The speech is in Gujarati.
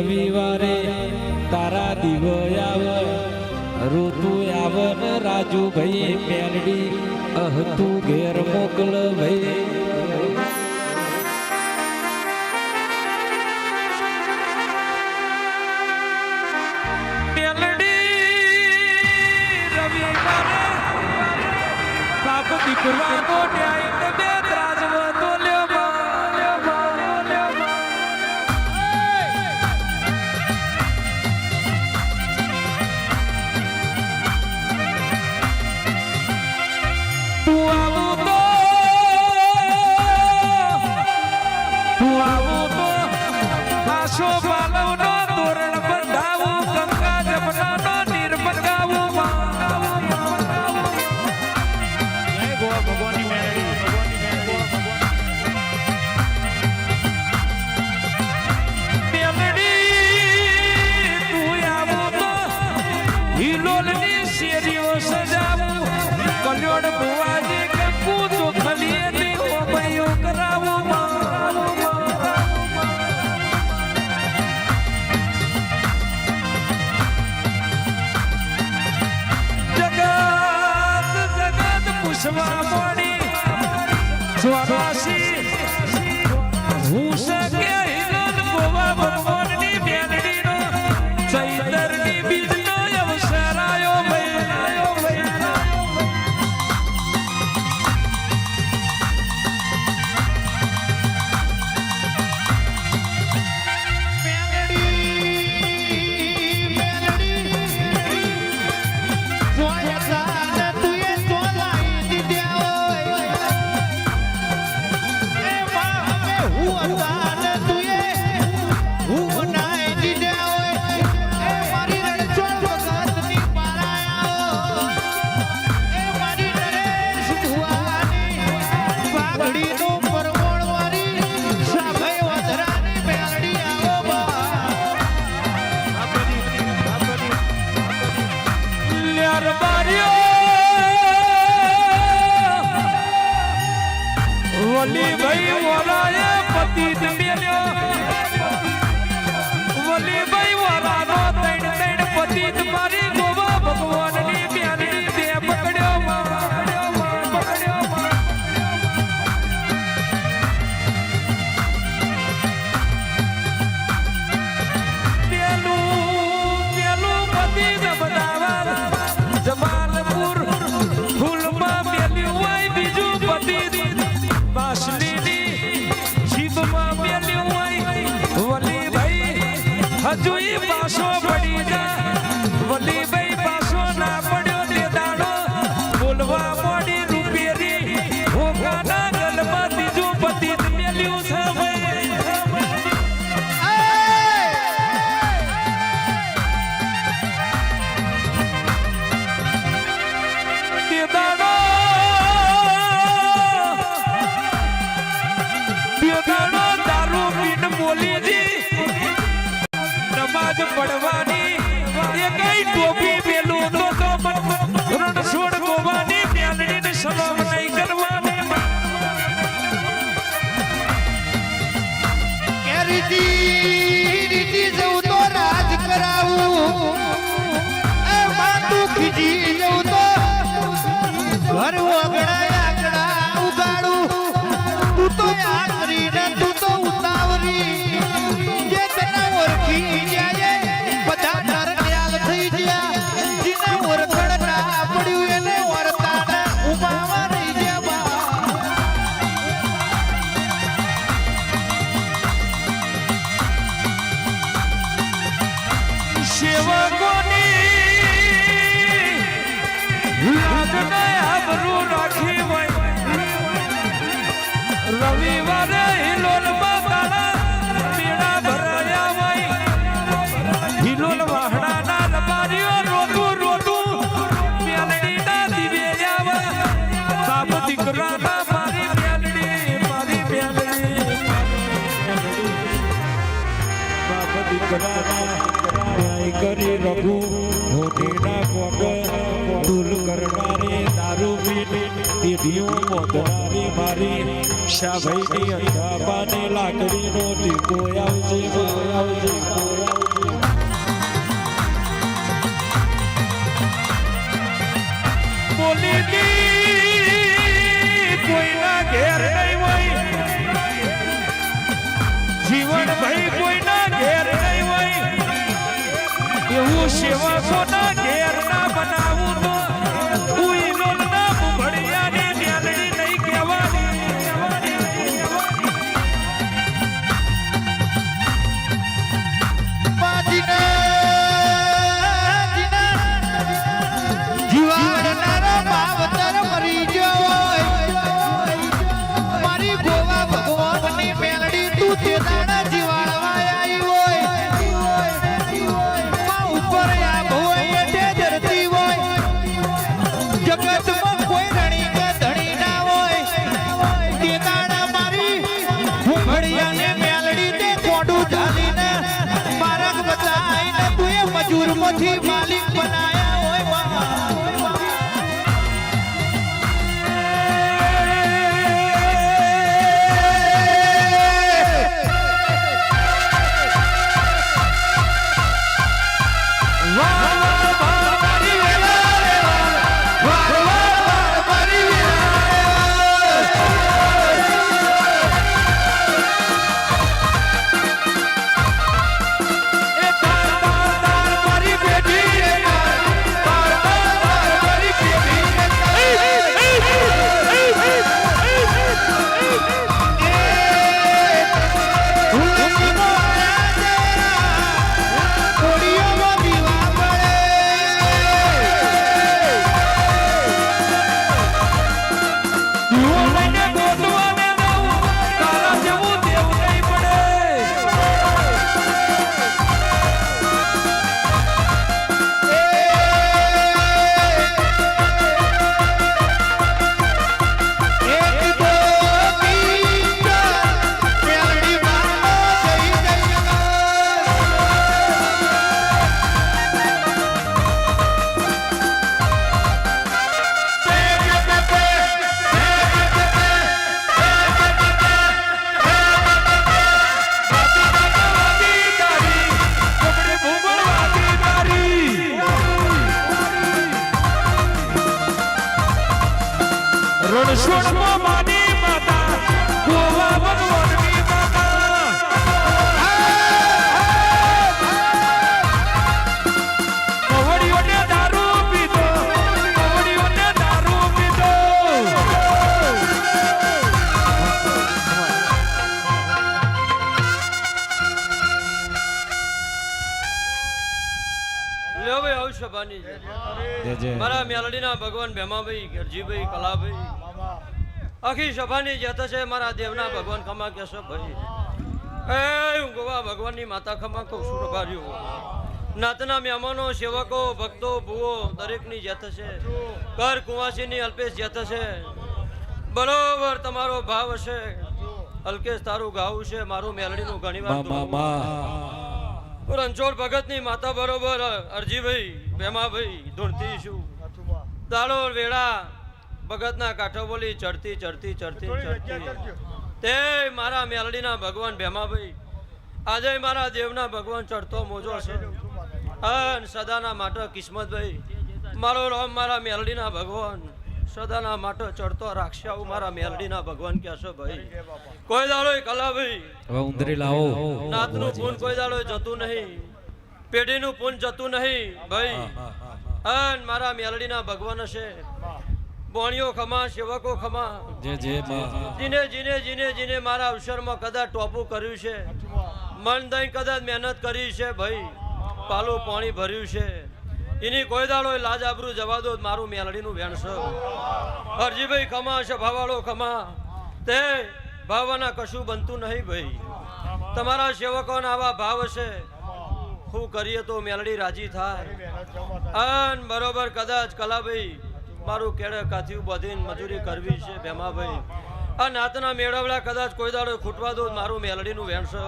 રવિવારે તારા દીવો આવ. ઋતુ આવે ને રાજુ ભાઈ મેલડી અહ તું ઘેર મોકલ ભાઈ સજાવું કલ્યોડ સ્વરાશી હું સકે લ્યાર બાર્યો વલી ભાઈ વરાએ પતિત મેલ્યો જીભમાં મેલ્યું પાછો પડી ઘર વગડા આકડા ઉગાડું. જાય બધા પડ્યું એને આબરૂ રાખી હોય. રવિવારે હિલોલમાં તાળા પીડા ભરાયા હોય. હિલોલ વાહડાના લબારીઓ રોતું રોતું મેલડીના દિવે આવે બાપ દીકરાના મારી મેલડી મારી મેલડી બાપ દીકરાના કરી રઘુ હોટીના કોટ દૂર કરનારી રૂબીની દીધીઓ મોતરારી મારી. શાભાઈની એવું ઘેર ના બનાવું તો એ માલિક બનાયા. રણછોડમાં માની માતા ગોવા ભગવાનની મારા મેલડીના ભગવાન ભેમાભાઈ ગરજીભાઈ કલાભાઈ. આખી સભાની જત છે મારા દેવના ભગવાન ખમા કેશો ભાઈ એ હું ગોવા ભગવાનની માતા ખમા કહું છું રબાર્યું નાતના મહેમાનો સેવકો ભક્તો ભૂવો દરેકની જત છે કર કુંવાસીની અલ્પેશ જત છે બરોબર તમારો ભાવ હશે. અલ્કેશ તારું ગાવું છે મારું મેલડીનું ઘણી વાર રણછોડ ભગતની માતા બરોબર અરજીભાઈ ભેમાભાઈ ધૂણતી છું. દાડો વેળા ભગતના કાંઠો બોલી ચડતી ચડતી ચડતી ચડતી. તે મારા મેલડીના ભગવાન ભેમાભાઈ. આજે મારા દેવના ભગવાન ચડતો મોજો છે. અન સદાના માટે કિસ્મતભાઈ. મારો રામ મારા મેલડીના ભગવાન. સદાના માટે ચડતો રાખશે આવું મારા મેલડીના ભગવાન કહેશો ભાઈ. કોઈ દાડો કલાભાઈ હવે ઉંદરી લાવો. નાતનું પૂન કોઈ દાડો જતું નહીં. પેઢીનું પૂન જતું નહીં ભાઈ. અન મારા મેલડીના ભગવાન હશે. બોણીઓ ખમા સેવકો ખમા. જે જે જીને જીને જીને જીને મારા અવસરમાં કદાચ ટોપું કર્યું છે. મન દઈ કદાચ મહેનત કરી છે ભાઈ. પાલું પાણી ભર્યું છે. એની કોઈ દાડો લાજ આબરું જવા દો મારું મેલડીનું વેણસો હરજીભાઈ ખમા છે ભાવાળો ખમા. તે ભાવવાના કશું બનતું નહીં ભાઈ. તમારા સેવકોના આવા ભાવ છે. શું કરીએ તો મેલડી રાજી થાય. અન બરોબર કદાચ કલાભાઈ મારું કેળે કાથિયું બધીને મજૂરી કરવી છે ભેમાભાઈ. આ નાતના મેળવડા કદાચ કોઈ દાડો ખૂટવા દો, મારું મેલડીનું વેણસો